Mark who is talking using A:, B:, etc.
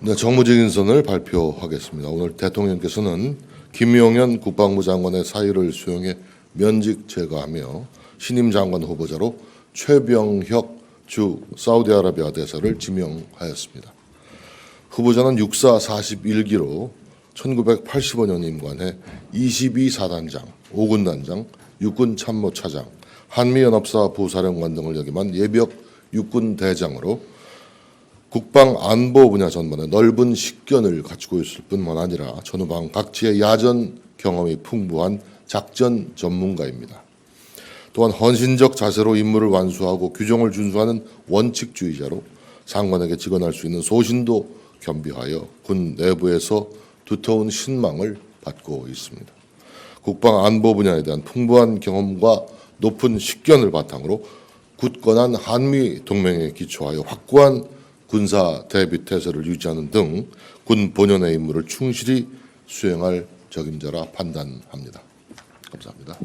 A: 네, 정무직인선을 발표하겠습니다. 오늘 대통령께서는 김용현 국방부 장관의 사의를 수용해 면직 제거하며 신임 장관 후보자로 최병혁 주 사우디아라비아 대사를 지명하였습니다. 후보자는 육사 41기로 1985년 임관해 22사단장, 5군단장, 육군 참모 차장, 한미연합사 부사령관 등을 역임한 예비역 육군 대장으로 국방 안보 분야 전반에 넓은 식견을 갖추고 있을 뿐만 아니라 전후방 각지의 야전 경험이 풍부한 작전 전문가입니다. 또한 헌신적 자세로 임무를 완수하고 규정을 준수하는 원칙주의자로 상관에게 직언할 수 있는 소신도 겸비하여 군 내부에서 두터운 신망을 받고 있습니다. 국방 안보 분야에 대한 풍부한 경험과 높은 식견을 바탕으로 굳건한 한미 동맹에 기초하여 확고한 군사 대비 태세를 유지하는 등 군 본연의 임무를 충실히 수행할 적임자라 판단합니다. 감사합니다.